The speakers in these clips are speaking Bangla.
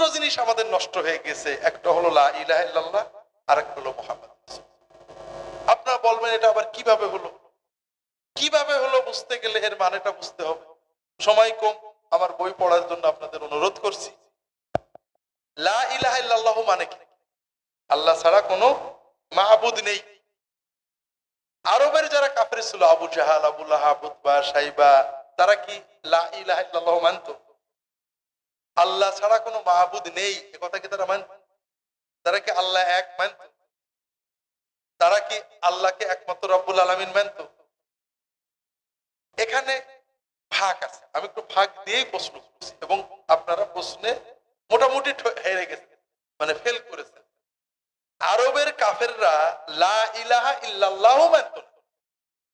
দুটো জিনিস আমাদের নষ্ট হয়ে গেছে। একটা হলো লা আর একটা হলো মোহাম্মদ আপনারা বলবেন, এটা আবার কীভাবে হলো? কীভাবে হলো বুঝতে গেলে এর মানেটা বুঝতে হবে। সময় কম, আমার বই পড়ার জন্য আপনাদের অনুরোধ করছি। লা মানে কি? আল্লাহ ছাড়া কোনো মাহবুদ নেই। আরবের যারা কাফের ছিল, আবু জাহাল, আবু লাহাব সাইবা, তারা কি লা মানতো? আল্লাহ ছাড়া কোনো মাহবুদ নেই। এ কথা কি তারা মানত তারা কি আল্লাহ এক মানত? তারা কি আল্লাহকে একমাত্র রব্বুল আলামিন মানত? এখানে ভাগ আছে। আমি একটু ভাগ দিয়েই প্রশ্ন করছি এবং আপনারা প্রশ্নে মোটামুটি হেরে গেছেন মানে ফেল করেছেন। আরবের কাফেররা লা ইলাহা ইল্লাল্লাহ মানত না।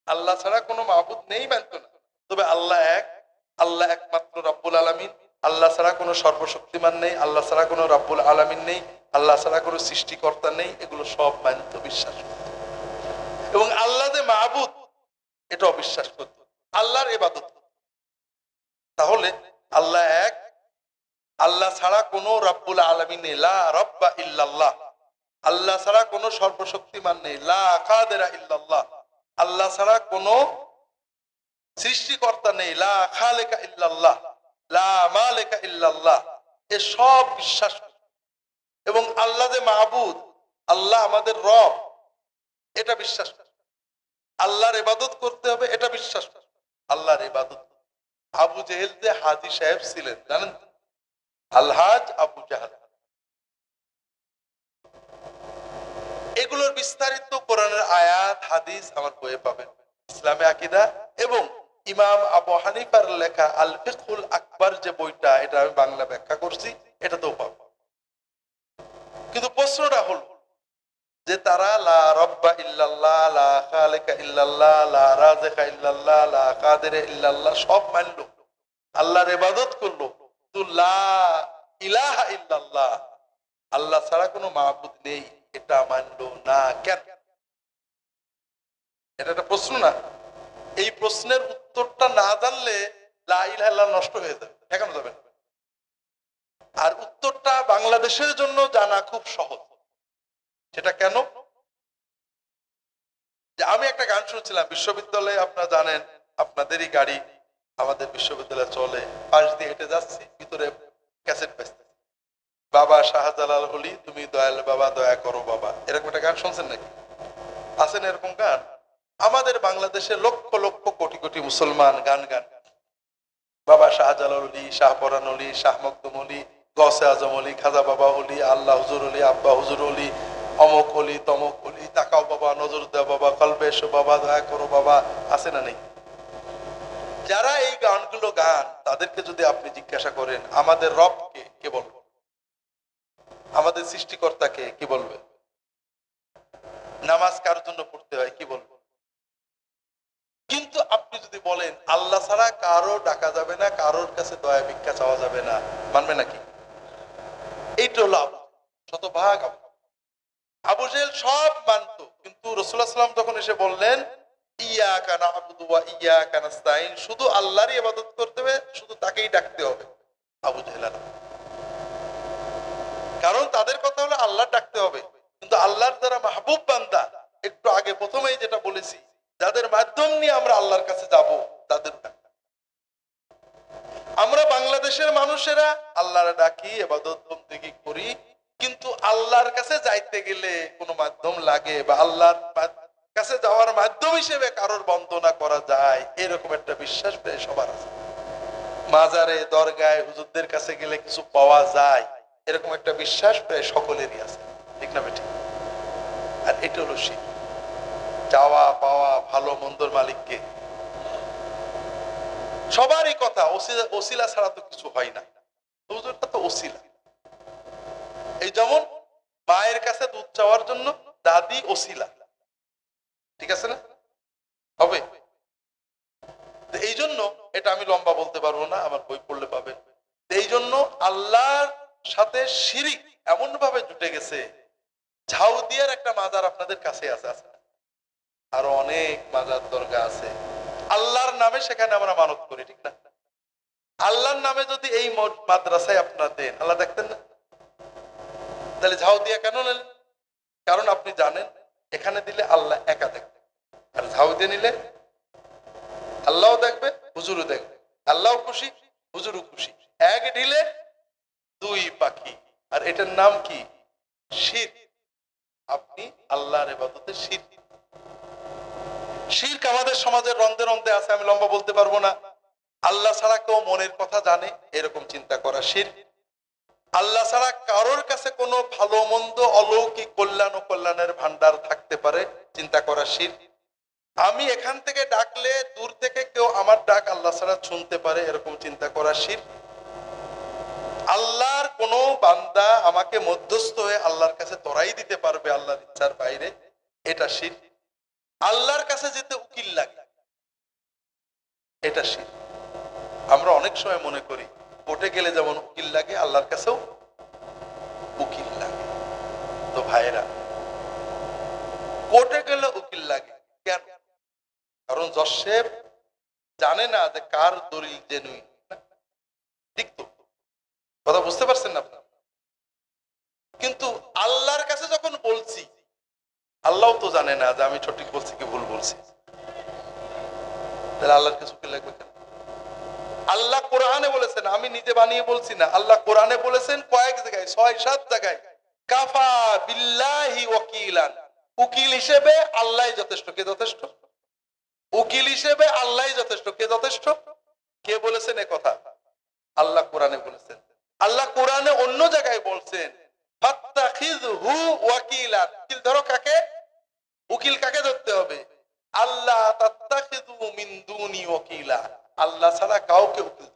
আল্লাহ ছাড়া কোনো মাহবুদ নেই মানত না। তবে আল্লাহ এক, আল্লাহ একমাত্র রব্বুল আলামিন। আল্লাহ ছাড়া কোনো সর্বশক্তিমান নেই, আল্লাহ ছাড়া কোনো রব্বুল আলামিন নেই, আল্লাহ ছাড়া কোনো সৃষ্টিকর্তা নেই, এগুলো সব মানত বিশ্বাস। এবং আল্লাহ যে মাহবুদ এটা অবিশ্বাস করত আল্লাহর এবাদত। তাহলে আল্লাহ এক, আল্লাহ ছাড়া কোনো রব্বুল আলামিন নেই। রব্বা ইল্লাল্লাহ। আল্লাহ ছাড়া কোনো সর্বশক্তিমান নেই। লা ইল্লাল্লাহ। আল্লাহ ছাড়া কোনো সৃষ্টিকর্তা নেই। লা খালেকা ইল্লাল্লাহ। সব বিশ্বাস এবং আল্লাহ যে মাহবুদ, আল্লাহ আমাদের রব, এটা বিশ্বাস আল্লাহর ইবাদত করতে হবে, এটা বিশ্বাস আল্লাহর ইবাদত। আবু জেহেল যে হাজি সাহেব ছিলেন, জানেন? আলহাজ আবু জাহাল। এগুলোর বিস্তারিত কোরআনের আয়াত, হাদিস আমার বইয়ে পাবেন। ইসলামে আকিদা এবং ইমাম আবু হানিফার লেখা আল ফিকুল আকবর যে বইটা, এটা আমি বাংলা ব্যাখ্যা করছি, এটাতেও পাবো। কিন্তু প্রশ্নটা হলো যে তারা লা রব্বা ইল্লাল্লাহ, লা ইল্লাল্লাহ লা ইল্লাল্লাহ লা ইল্লাল্লাহ, সব মানলো। আল্লাহর ইবাদত করল। তো লা ইলাহা ইল্লাল্লাহ, আল্লাহ ছাড়া কোনো মাহবুদ নেই, এটা মানলো না কেন? এটা একটা প্রশ্ন না? এই প্রশ্নের উত্তরটা না জানলে লা ইলাহা নষ্ট হয়ে যাবে, দেখানো যাবে না। আর উত্তরটা বাংলাদেশের জন্য জানা খুব সহজ। সেটা কেন? যে আমি একটা গান শুনছিলাম, বিশ্ববিদ্যালয়ে আপনারা জানেন, আপনাদেরই গাড়ি আমাদের বিশ্ববিদ্যালয়ে চলে, পাশ দিয়ে হেঁটে যাচ্ছি, ভিতরে ক্যাসেট বেচতে বাবা শাহজালাল হলি, তুমি দয়াল বাবা, দয়া করো বাবা। এরকম একটা গান শুনছেন নাকি? আছেন এরকম গান? আমাদের বাংলাদেশে লক্ষ লক্ষ কোটি কোটি মুসলমান গান গান। বাবা শাহজালাল অলি শাহপরান অলি, শাহ মকদুম অলি, গসে আজম অলি, খাজা বাবা অলি, আল্লাহ হুজুর অলি, আব্বা হুজুর অলি, অমক অলি, তমক অলি, তাকাও বাবা নজর দেও বাবা কলবে এসো বাবা, দয়া করো বাবা, আছে না নেই? যারা এই গানগুলো গান, তাদেরকে যদি আপনি জিজ্ঞাসা করেন, আমাদের রবকে কে বলব? আমাদের সৃষ্টিকর্তাকে কি বলবে? নামাজ কার জন্য পড়তে হয়, কি বলব? কিন্তু আপনি যদি বলেন, আল্লাহ ছাড়া কারও ডাকা যাবে না, কারোর কাছে দয়া ভিক্ষা চাওয়া যাবে না, মানবে নাকি? এইটা হলো শতভাগ আবু জেহেল। সব মানতো, কিন্তু রসুল্লাহ সাল্লাম যখন এসে বললেন ইয়া কানা আবুদু ওয়া ইয়া কানাস্তাইন শুধু আল্লাহরই ইবাদত করতে হবে, শুধু তাকেই ডাকতে হবে, আবু জেহেল কারণ তাদের কথা হলো আল্লাহ ডাকতে হবে, কিন্তু আল্লাহর যারা মাহবুব বান্দা, একটু আগে প্রথমেই যেটা বলেছি যাদের মাধ্যম নিয়ে আমরা আল্লাহর কাছে যাব, তাদের আমরা বাংলাদেশের মানুষেরা আল্লাহর ডাকি, এবাদত করি, কিন্তু আল্লাহর কাছে যাইতে গেলে কোনো মাধ্যম লাগে বা আল্লাহর কাছে যাওয়ার মাধ্যম হিসেবে কারোর বন্দনা করা যায়, এরকম একটা বিশ্বাস প্রায় সবার আছে। মাজারে, দরগায়, হুজুরদের কাছে গেলে কিছু পাওয়া যায়, এরকম একটা বিশ্বাস প্রায় সকলেরই আছে। ঠিক না বেঠিক আর এটা হলো শিখ চাওয়া পাওয়া, ভালো, মন্দর মালিককে। সবারই কথা, ওসিলা- ছাড়া তো কিছু হয় না। তো ওসিলা। এই যেমন মায়ের কাছে দুধ চাওয়ার জন্য দাদি ওসিলা। ঠিক আছে না? হবে? এই জন্য, এটা আমি লম্বা বলতে পারব না, আমার বই পড়লে পাবেন। তো এই জন্য আল্লাহর সাথে শিরিক এমন ভাবে জুটে গেছে। ঝাউদিয়ার একটা মাজার আপনাদের কাছে আছে আছে? আরও অনেক মাজার দরগা আছে। আল্লাহর নামে সেখানে আমরা মানত করি, ঠিক না? আল্লাহর নামে যদি এই মাদ্রাসায় আপনার দেন, আল্লাহ দেখতেন না? তাহলে ঝাউ দিয়ে কেন নিলেন? কারণ আপনি জানেন, এখানে দিলে আল্লাহ একা দেখবে। আর ঝাউ দিয়ে নিলে আল্লাহও দেখবে, হুজুরও দেখবে। আল্লাহও খুশি, হুজুরও খুশি। এক ঢিলে দুই পাখি। আর এটার নাম কি? শির আপনি আল্লাহর এবাদতে শির শির্ক আমাদের সমাজের রন্ধে রন্ধে আছে, আমি লম্বা বলতে পারব না। আল্লাহ ছাড়া কেউ মনের কথা জানে, এরকম চিন্তা করা শির আল্লাহ ছাড়া কারোর কাছে কোনো ভালো, মন্দ, অলৌকিক, কল্যাণ ও কল্যাণের ভান্ডার থাকতে পারে, চিন্তা করা শির আমি এখান থেকে ডাকলে দূর থেকে কেউ আমার ডাক আল্লাহ ছাড়া শুনতে পারে, এরকম চিন্তা করা শির আল্লাহর কোন বান্দা আমাকে মধ্যস্থ হয়ে আল্লাহর কাছে তরাই দিতে পারবে আল্লাহর ইচ্ছার বাইরে, এটা শির আল্লাহর কাছে যেতে উকিল লাগে। এটা শির আমরা অনেক সময় মনে করি, কোর্টে গেলে যেমন উকিল লাগে, আল্লাহর কাছেও উকিল লাগে। তো ভাইরা কোর্টে গেলে উকিল লাগে কেন? কারণ জশেব জানে না যে কার দলিল জেনুইন ঠিক তো? কথা বুঝতে পারছেন না কিন্তু আল্লাহর কাছে যখন বলছি আল্লাহ তো জানে না যে আমি সঠিক বলছি কি ভুল বলছি। তাহলে আল্লাহর কাছে উকিল লাগবে কেন? আল্লাহ কোরআনে বলেছেন, আমি নিজে বানিয়ে বলছি না। আল্লাহ কোরআনে বলেছেন কয়েক জায়গায়, ছয়, সাত জায়গায়, কাফা বিল্লাহি ওয়াকিলান। উকিল হিসেবে আল্লাহ যথেষ্ট। কে যথেষ্ট? উকিল হিসেবে আল্লাহ যথেষ্ট। কে যথেষ্ট? কে বলেছেন এ কথা? আল্লাহ কোরআনে বলেছেন। আল্লাহ কোরআনে অন্য জায়গায় বলছেন ধরো কাকে? উকিল কাকে ধরতে হবে? আল্লাহ আল্লাহ ছাড়া কাউকে উকিল।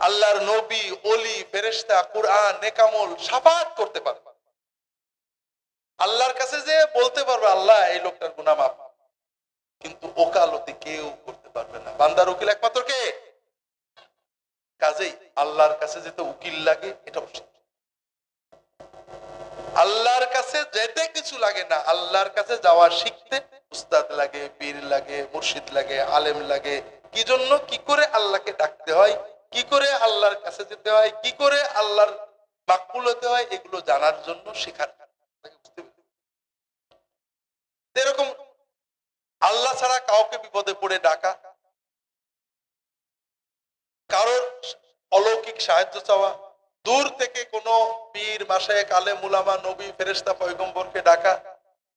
আল্লাহর নবী অলি ফেরেশতা, কুরআন, নেকামল সাফাত করতে পারবে। আল্লাহর কাছে যে বলতে পারবে, আল্লাহ, এই লোকটার গুনাহ মাফ। কিন্তু ওকালতি কেউ করতে পারবে না। বান্দার উকিল একমাত্র কে? কাজেই আল্লাহর কাছে যেতে উকিল লাগে, এটা উচিত। আল্লাহর কাছে যেতে কিছু লাগে না, আল্লাহর কাছে যাওয়া শিখতে উস্তাদ লাগে, পীর লাগে, মুর্শিদ লাগে, আলেম লাগে। কি জন্য? কি করে আল্লাহকে ডাকতে হয়? কি করে আল্লাহর কাছে যেতে হয়? কি করে আল্লাহর মাকবুল হতে হয়? এগুলো জানার জন্য শেখার এরকম আল্লাহ ছাড়া কাউকে বিপদে পড়ে ডাকা, কারোর অলৌকিক সাহায্য চাওয়া দূর থেকে কোনো পীর মাসায় কালে মুলামা নবী ফেরেস্তা পয়গম্বরকে ডাকা,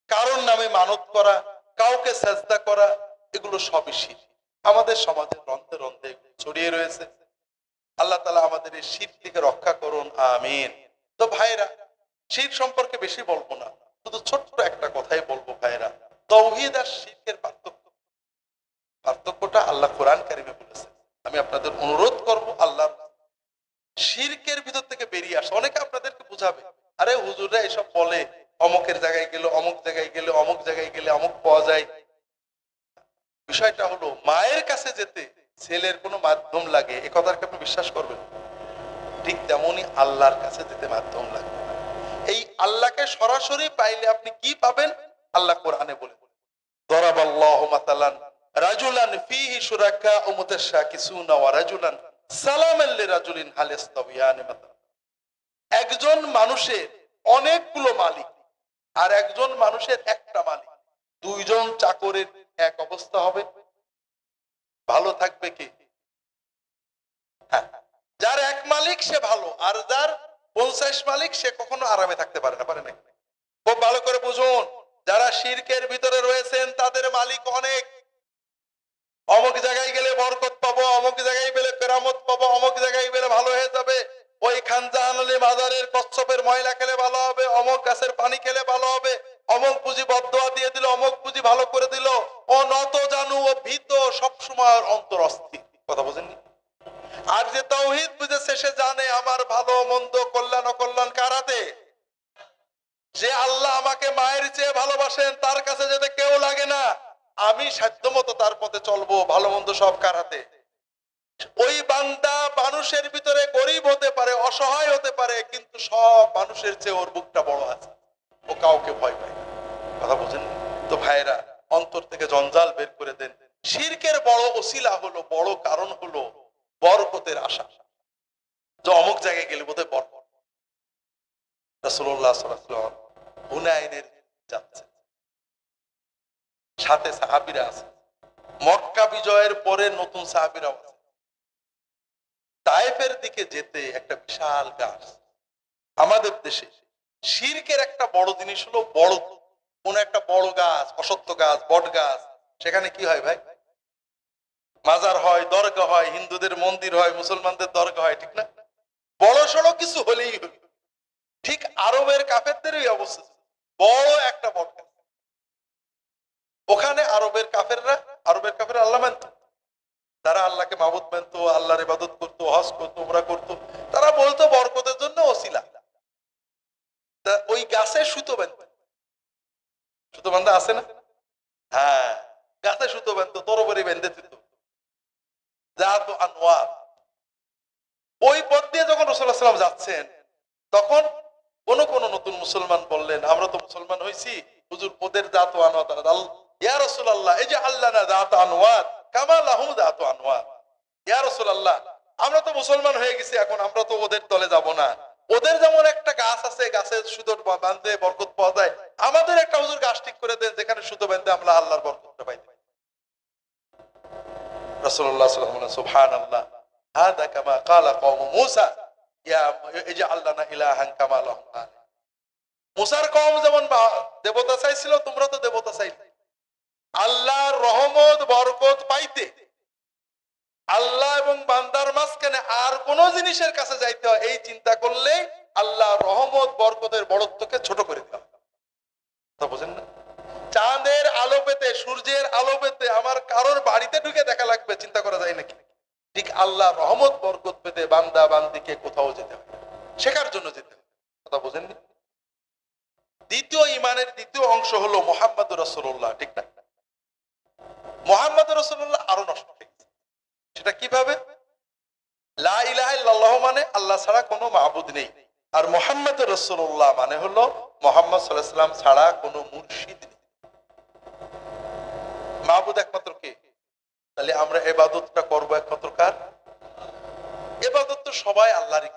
কারোর নামে মানত করা, কাউকে সেজদা করা, এগুলো সবই শির। আমাদের সমাজে রন্ধে রন্ধে ছড়িয়ে রয়েছে। আল্লাহ তালা আমাদের এই শীত থেকে রক্ষা করুন, আমিন। তো ভাইরা শীত সম্পর্কে বেশি বলব না, শুধু ছোট্ট একটা কথাই বলব ভাইরা তৌহিদ আর শীতের পার্থক্য। পার্থক্যটা আল্লাহ কোরআন কারিমে বলেছে। আমি আপনাদের অনুরোধ করব আল্লাহ শিরকের ভিতর থেকে বেরিয়ে আসে। অনেকে আপনাদেরকে বুঝাবে, আরে হুজুররা এসব বলে, অমুকের জায়গায় গেলে অমুক জায়গায় গেলে, অমুক জায়গায় গেলে অমুক পাওয়া যায়। বিষয়টা হলো, মায়ের কাছে যেতে ছেলের কোনো মাধ্যম লাগে, এ কথাকে আপনি বিশ্বাস করবেন? ঠিক তেমনই আল্লাহর কাছে যেতে মাধ্যম লাগবে এই আল্লাহকে সরাসরি পাইলে আপনি কি পাবেন? আল্লাহ কোরআনে বলে দরাবাল্লাহু রাজুলান ফিহি শুরাকা ও মুতাশাকিসুনা ওয়া একজন মানুষের অনেকগুলো মালিক আর একজন মানুষের একটা মালিক। দুইজন চাকরের এক অবস্থা হবে। ভালো থাকবে কে? হ্যাঁ, যার এক মালিক সে ভালো আর যার পঞ্চাশ মালিক সে কখনো আরামে থাকতে পারে না পারে না খুব ভালো করে বুঝুন যারা শিরকের ভিতরে রয়েছেন তাদের মালিক অনেক। অমুক জায়গায় গেলে বরকত পাবো, অমুক জায়গায় গেলে কেরামত পাবো, অমুক জায়গায় গেলে ভালো হয়ে যাবে। ওই খানজাহান আলী মাজারের কচ্ছপের ময়লা খেলে ভালো হবে, অমুক গাছের পানি খেলে ভালো হবে, অমুক বুঝি বদোয়া দিয়ে দিল, অমুক বুঝি ভালো করে দিল। ও নত জানু, ও ভীত সবসময় অন্তর অস্থির। কথা বোঝেননি? আর যে তৌহিদ বুঝেছে, সে জানে আমার ভালো, মন্দ, কল্যাণ, অকল্যাণ কার হাতে? যে আল্লাহ আমাকে মায়ের চেয়ে ভালোবাসেন, তার কাছে যেতে কেউ লাগে না আমি সাধ্য সাধ্যমতো তার পথে চলবো, ভালো মন্দ সব কার হাতে? ওই বান্দা মানুষের ভিতরে গরিব হতে পারে, অসহায় হতে পারে, কিন্তু সব মানুষের চেয়ে ওর বুকটা বড় আছে। ও কাউকে ভয় পায় কথা বুঝেন তো ভাইরা অন্তর থেকে জঞ্জাল বের করে দেন। শিরকের বড় ওসিলা হলো, বড় কারণ হলো বরকতের আশা। যে অমুক জায়গায় গেলে বোধহয় বরকত। রসুল্লাহ সাল্লাম হুনাইনের যাচ্ছেন সাথে সাহাবিরা আছে। মক্কা বিজয়ের পরে নতুন সাহাবিরাও আছে। তাইফের দিকে যেতে একটা বিশাল গাছ আমাদের দেশে শিরকের একটা বড় জিনিস হলো বড়। কোন একটা বড় গাছ, অসত্য গাছ, বট গাছ, সেখানে কি হয় ভাই? মাজার হয়, দরগা হয়, হিন্দুদের মন্দির হয়, মুসলমানদের দরগা হয়, ঠিক না? বড় সড়ো কিছু হলেই ঠিক আরবের কাফেরদের ওই অবস্থা। বড় একটা বট গাছ। ওখানে আরবের কাফেররা, আরবের কাফের আল্লাহ মানত। তারা আল্লাহকে মাবুদ মানত, আল্লাহর ইবাদত করতো, হজ করতো ওমরা করতো। তারা বলতো বরকতের জন্য ওসিলা। ওই গাছে সুতো সুতো বান্ধা আছে না? হ্যাঁ গাছে সুতো তরবারি বেঁধে দিত। তো ওই পথ দিয়ে যখন রসুল্লাহ যাচ্ছেন, তখন কোন কোন নতুন মুসলমান বললেন, আমরা তো মুসলমান হয়েছি হুজুর ওদের দাঁত আনোয়ার, তারা ইয়া রসুল্লাহ এই যে আমরা তো মুসলমান হয়ে গেছি, এখন আমরা তো ওদের যাব না। ওদের যেমন একটা গাছ আছে, গাছের বরকত পাওয়া যায়, আমাদের একটা হুজুর গাছ ঠিক করে দেন, যেখানে আমরা আল্লাহর বরকতটা রাসূলুল্লাহ যেমন দেবতা চাইছিল, তোমরা তো দেবতা চাইলে। আল্লাহর রহমত, বরকত পাইতে। আল্লাহ এবং বান্দার মাঝখানে আর কোন জিনিসের কাছে যাইতে হয়। এই চিন্তা করলে আল্লাহ রহমত, বরকতের বড়ত্বকে ছোট করে দেওয়া তা বোঝেন না? চাঁদের আলো পেতে, সূর্যের আলো পেতে আমার কারোর বাড়িতে ঢুকে দেখা লাগবে, চিন্তা করা যায় নাকি? ঠিক আল্লাহ রহমত, বরকত পেতে বান্দা বান্দিকে কোথাও যেতে হবে শেখার জন্য যেতে হবে কথা বোঝেননি? দ্বিতীয় ইমানের দ্বিতীয় অংশ হলো মোহাম্মদ রসুল্লাহ ঠিক না? মোহাম্মদ রসুল্লাহ আরও নষ্ট হয়ে গেছে। সেটা কীভাবে? লা ইলাহা ইল্লাল্লাহ মানে আল্লাহ ছাড়া কোনো মাহবুদ নেই। আর মোহাম্মদ রসুল্লাহ মানে হলো মোহাম্মদ সাল্লাহ সাল্লাম ছাড়া কোনো মুর্শিদ নেই। মাহবুদ একমাত্র কে? তাহলে আমরা এবাদতটা করব একমাত্র কার? এবাদত তো সবাই আল্লাহরই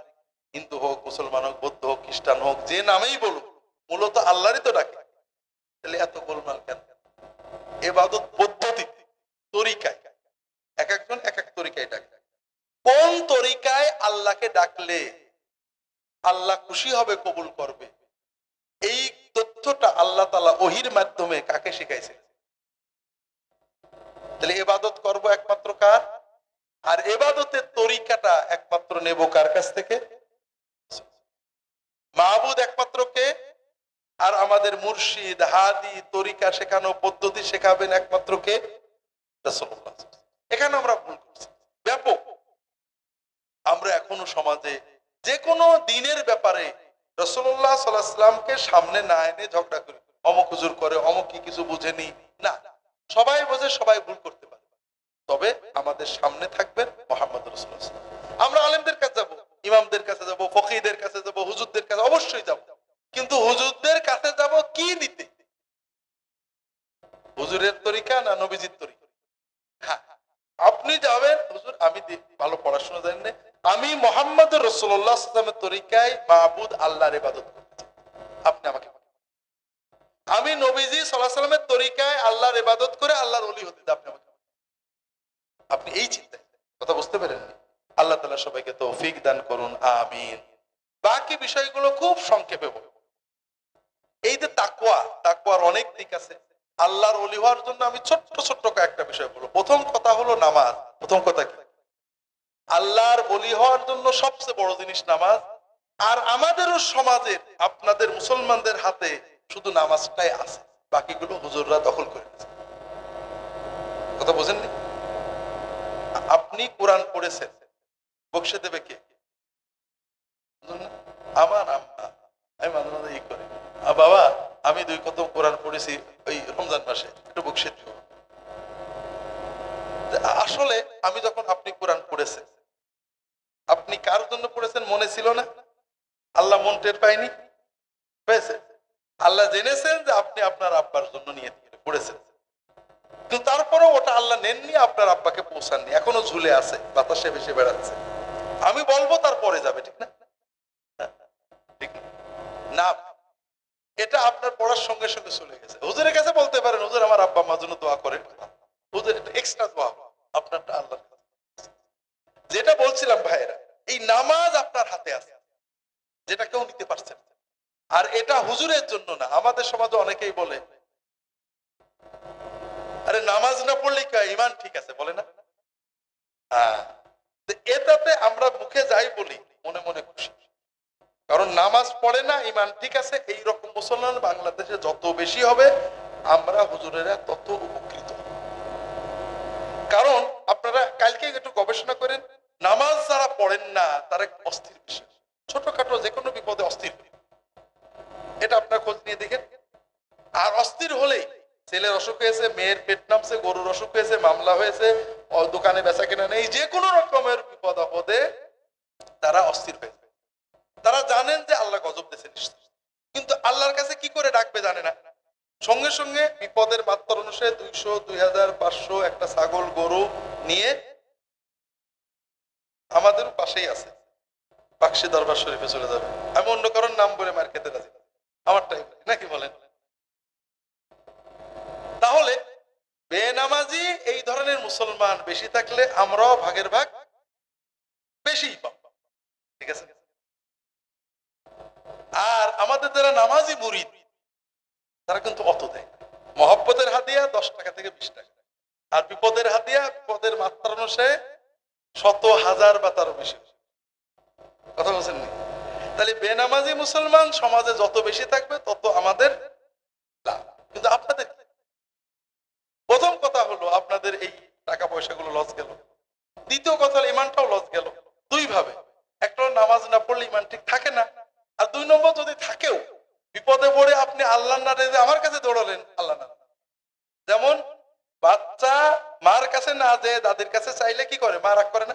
হিন্দু হোক, মুসলমান হোক, বৌদ্ধ হোক, খ্রিস্টান হোক, যে নামেই বলুক, মূলত আল্লাহরই তো ডাকে। তাহলে এত গোলমাল কেন? এবাদত পদ্ধতি তরিকায় এক একজন এক এক তরিকায় ডাকে কোন তরিকায় আল্লাহকে ডাকলে আল্লাহ খুশি হবে, কবুল করবে। এই তথ্যটা আল্লাহ তালা ওহির মাধ্যমে কাকে শিখাইছে? তাহলে এবাদত করব একমাত্র কার? আর এবাদতের তরিকাটা একমাত্র নেব কার কাছ থেকে? মাহবুদ একমাত্র কে? আর আমাদের মুর্শিদ, হাদি, তরিকা শেখানো পদ্ধতি শেখাবেন একমাত্র কে? এখানে আমরা ভুল করছি। ব্যাপক। এখনও সমাজে, যে কোনো দিনের ব্যাপারে রসুল্লাহ সাল্লাহামকে সামনে না এনে ঝগড়া করি, অমুক হুজুর করে, অমুক কি কিছু বুঝেনি, না। সবাই বোঝে, সবাই ভুল করতে পারে। তবে আমাদের সামনে থাকবেন মোহাম্মদ রসুল্লাহ আমরা আলেমদের কাছে যাব, ইমামদের কাছে যাব ফকিদের কাছে যাব, হুজুরদের কাছে অবশ্যই যাব। কিন্তু হুজুরদের কাছে যাব কি নিতে? হুজুরের তরিকা না নবীজির তরিকা? হ্যাঁ আপনি যাবেন, হুজুর, আমি ভালো পড়াশোনা জানি না আমি মোহাম্মদ রসুল্লাহ তরিকায় মাহবুদ আল্লাহর ইবাদত করতে আপনি আমাকে আমি নবীজি সাল্লাহ সাল্লামের তরিকায় আল্লাহর ইবাদত করে আল্লাহর অলি হতে আপনি আমাকে আপনি এই চিন্তায় কথা বুঝতে পারেননি আল্লাহ তালা সবাইকে তৌফিক দান করুন, আমিন। বাকি বিষয়গুলো খুব সংক্ষেপে বলব। এই যে তাকুয়া তাকুয়ার অনেক দিক আছে। আল্লাহর অলি হওয়ার জন্য আমি ছোট্ট ছোট্ট কয়েকটা বিষয় বলব। প্রথম কথা হলো নামাজ। প্রথম কথা কি? আল্লাহর অলি হওয়ার জন্য সবচেয়ে বড় জিনিস নামাজ। আর আমাদেরও সমাজের আপনাদের মুসলমানদের হাতে শুধু নামাজটাই আছে, বাকিগুলো হুজুররা দখল করে কথা বোঝেননি? আপনি কোরআন পড়েছেন বকশে দেবে কে? আমার আম্মা, আমি মাঝে মাঝে ই করি। বাবা, আমি দুই কত কোরআন পড়েছি ওই রমজান মাসে, একটু বকশে দিও। আসলে আমি যখন আপনি কোরআন পড়েছেন আপনি কার জন্য পড়েছেন মনে ছিল না? আল্লাহ মন টের পায়নি? পেয়েছে আল্লাহ জেনেছেন যে আপনি আপনার আব্বার জন্য নিয়ে পড়েছেন। কিন্তু তারপরেও ওটা আল্লাহ নেননি, আপনার আব্বাকে পৌঁছাননি। এখনও ঝুলে আছে, বাতাসে ভেসে বেড়াচ্ছে। আমি বলব তারপরে যাবে, ঠিক না? ঠিক না? এটা আপনার পড়ার সঙ্গে সঙ্গে চলে গেছে। হুজুরের কাছে বলতে পারেন, হুজুর আমার আব্বা মার জন্য দোয়া করেন। হুজুর এক্সট্রা দোয়া। আপনারটা আল্লাহর কাছে। যেটা বলছিলাম ভাইয়েরা, এই নামাজ আপনার হাতে আছে, যেটা কেউ নিতে পারছে না। আর এটা হুজুরের জন্য না, আমাদের সমাজে অনেকেই বলে, আরে নামাজ না পড়লেই কি ইমান ঠিক আছে, বলে না? হ্যাঁ এটাতে আমরা মুখে যাই বলি, মনে মনে খুশি। কারণ নামাজ পড়ে না, ইমান ঠিক আছে, এই রকম মুসলমান বাংলাদেশে যত বেশি হবে, আমরা হুজুরেরা তত উপকৃত। কারণ আপনারা কালকে একটু গবেষণা করেন নামাজ যারা পড়েন না, তারা অস্থির বিষয়। ছোটখাটো যে কোনো বিপদে অস্থির। এটা আপনার খোঁজ নিয়ে দেখেন। আর অস্থির হলেই ছেলের অসুখ হয়েছে, মেয়ের পেট নামছে, গরুর অসুখ হয়েছে, মামলা হয়েছে দোকানে বেচা কেনা নেই যে কোনো রকমের বিপদ আপদে তারা অস্থির হয়ে যায়। তারা জানেন যে আল্লাহ গজব দিয়েছে নিশ্চয় কিন্তু আল্লাহর কাছে কি করে ডাকবে জানে না। সঙ্গে সঙ্গে বিপদের মাত্রা অনুসারে দুইশো, দুই হাজার, পাঁচশো একটা ছাগল, গরু নিয়ে আমাদের পাশেই আছে। পাকশি দরবার শরীফে চলে যাবে। আমি অন্য কারোর নাম বলে মার খেতে রাজি না। আমারটাই বলি, নাকি বলেন? তাহলে বেনামাজি এই ধরনের মুসলমান বেশি থাকলে আমরাও ভাগের ভাগ বেশি ঠিক আছে? আর আমাদের যারা নামাজি মুরিদ তারা কিন্তু অত দেয় মহব্বতের হাতিয়া দশ টাকা থেকে বিশ টাকা। আর বিপদের হাতিয়া বিপদের মাত্রা অনুসারে শত হাজার বা তারও বেশি। কথা বলছেন তাহলে বেনামাজি মুসলমান সমাজে যত বেশি থাকবে, তত আমাদের কিন্তু আপনাদের প্রথম কথা হলো, আপনাদের এই টাকা পয়সাগুলো লস গেল। দ্বিতীয় কথা হলো, ইমানটাও লস গেল। দুই ভাবে একটা নামাজ না পড়লে ইমান ঠিক থাকে না। আর দুই নম্বর, যদি থাকেও, বিপদে পড়ে আপনি আল্লাহ না আমার কাছে দৌড়ালেন না যে দাদির কাছে চাইলে কি করে? মা রাগ করে না?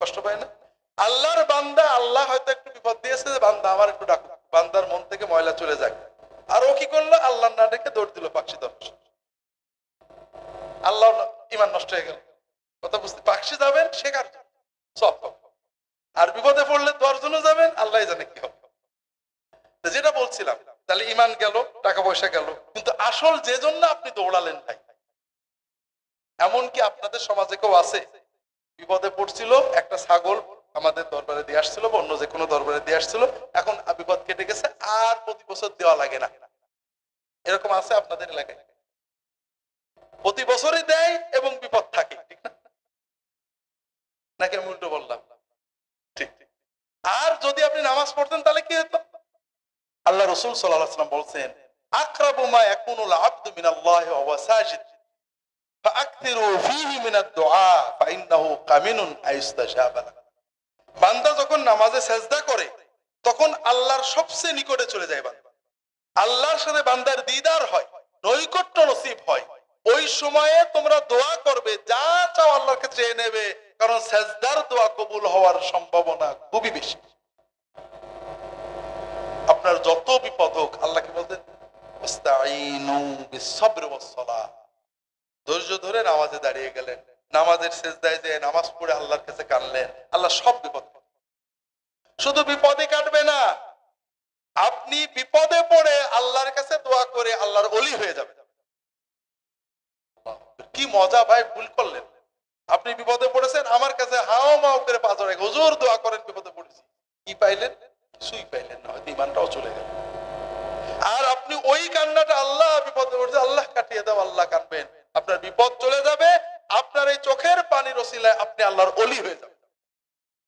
কষ্ট পায় না? আল্লাহর বান্দা, আল্লাহ হয়তো একটু বিপদ দিয়েছে যে বান্দা আমার একটু ডাকুক। বান্দার মন থেকে ময়লা চলে যাক। আর ও কি করল? আল্লাহ না ডেকে দৌড় দিল পাকসি দর্শন আল্লাহ ইমান নষ্ট হয়ে গেল। কথা বুঝতে পাকসি যাবেন শেখার সব আর বিপদে পড়লে দশ জনও যাবেন আল্লাহ জানে কি হবে। যেটা বলছিলাম, তাহলে ইমান গেল, টাকা পয়সা গেল, কিন্তু আসল যে জন্য আপনি দৌড়ালেন ভাই এমনকি আপনাদের সমাজে কেউ আছে, বিপদে পড়ছিল, একটা ছাগল আমাদের দরবারে দিয়ে আসছিল বা অন্য যে কোনো দরবারে দিয়ে আসছিল, এখন বিপদ কেটে গেছে, আর প্রতি বছর দেওয়া লাগে না। এরকম আছে আপনাদের এলাকায়? প্রতি বছরই দেয় এবং বিপদ থাকে, ঠিক না? নাকি আমি উল্টো বললাম? ঠিক আর যদি আপনি নামাজ পড়তেন, তাহলে কি হতো? আল্লাহ রসুল সাল্লাম বলছেন, আকরাবু মা ইয়াকুনুল আবদু মিনাল্লাহি ওয়া বান্দা যখন নামাজে সেজদা করে, তখন আল্লাহর সবচেয়ে নিকটে চলে যায় বান্দা। আল্লাহর সাথে বান্দার দিদার হয়, নৈকট্য নসিব হয়। ওই সময়ে তোমরা দোয়া করবে, যা চাও আল্লাহর কাছে নেবে, কারণ সেজদার দোয়া কবুল হওয়ার সম্ভাবনা খুবই বেশি। আপনার যত বিপদ হোক, আল্লাহকে বলতেন ধৈর্য ধরে নামাজে দাঁড়িয়ে গেলেন। নামাজের শেষদায় যে নামাজ পড়ে আল্লাহর কাছে কানলেন আল্লাহ সব বিপদ শুধু বিপদে কাটবে না, আপনি বিপদে পড়ে আল্লাহর কাছে দোয়া করে আল্লাহর অলি হয়ে যাবে কি মজা ভাই, ভুল করলেন। আপনি বিপদে পড়েছেন, আমার কাছে হাও মাও করে পাঁচরে হুজুর দোয়া করেন, বিপদে পড়েছি। কি পাইলেন? কিছুই পাইলেন না, হয়তো ইমানটাও চলে গেল। আর আপনি ওই কান্নাটা আল্লাহ বিপদে পড়েছে, আল্লাহ কাটিয়ে দাও, আল্লাহ কানবেন। আপনার বিপদ চলে যাবে আপনার এই চোখের পানির ওসিলায় আপনি আল্লাহর অলি হয়ে যাবেন।